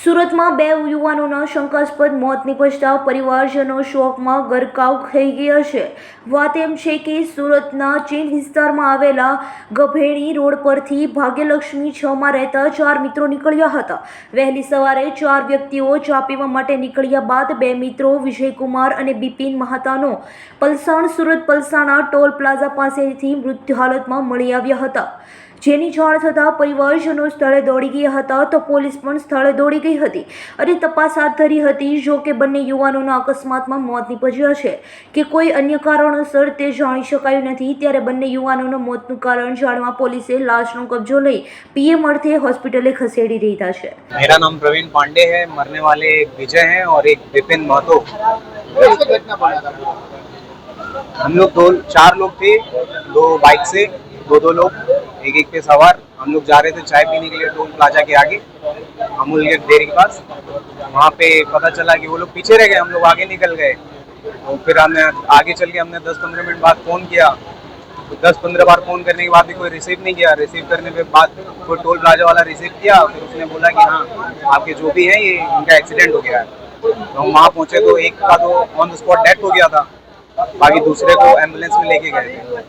સુરતમાં બે યુવાનોના શંકાસ્પદ મોત નિપજતા પરિવારજનો શોકમાં ગરકાવ થઈ ગયા છે. વાત એમ છે કે સુરતના ચીન વિસ્તારમાં આવેલા ગભેણી રોડ પરથી ભાગ્યલક્ષ્મી છમાં રહેતા ચાર મિત્રો નીકળ્યા હતા. વહેલી સવારે ચાર વ્યક્તિઓ ચા પીવા માટે નીકળ્યા બાદ બે મિત્રો વિજયકુમાર અને બિપિન મહાતાનો પલસાણ સુરત પલસાણા ટોલ પ્લાઝા પાસેથી મૃત્યુ હાલતમાં મળી આવ્યા હતા. જેની જાણ થતાં પરિવારજનો સ્થળે દોડી ગયા હતા તો પોલીસ પણ સ્થળે દોડી ગઈ હતી અને તપાસ હાથ ધરી હતી જો કે બંને યુવાનોના અકસ્માતમાં મોત નીપજ્યા છે કે કોઈ અન્ય કારણોસર તે જાણી શકાયું નથી ત્યારે બંને યુવાનોના મોતનું કારણ જાણવા પોલીસે લાશનો કબજો લઈ પીએમ અર્થે હોસ્પિટલે ખસેડી દીધા છે मेरा नाम प्रवीण पांडे है मरने वाले एक विजय हैं और एक विपिन महतो कैसे घटना पड़ा था हम लोग दो चार लोग थे दो बाइक से दो दो लोग एक एक पे सवार। हम लोग जा रहे थे चाय पीने के लिए टोल प्लाजा के आगे, अमूल गेट डेयरी के पास। वहाँ पे पता चला कि वो लोग पीछे रह गए, हम लोग आगे निकल गए। तो फिर हमने आगे चल के हमने दस पंद्रह मिनट बाद फ़ोन किया। तो दस पंद्रह बार फ़ोन करने के बाद भी कोई रिसीव नहीं किया। रिसीव करने के बाद कोई टोल प्लाजा वाला रिसीव किया, फिर उसने बोला कि हाँ आपके जो भी हैं, ये इनका एक्सीडेंट हो गया है। तो हम वहाँ पहुँचे तो एक का तो ऑन द स्पॉट डेथ हो गया था। बाकी दूसरे को एंबुलेंस में लेके गए थे।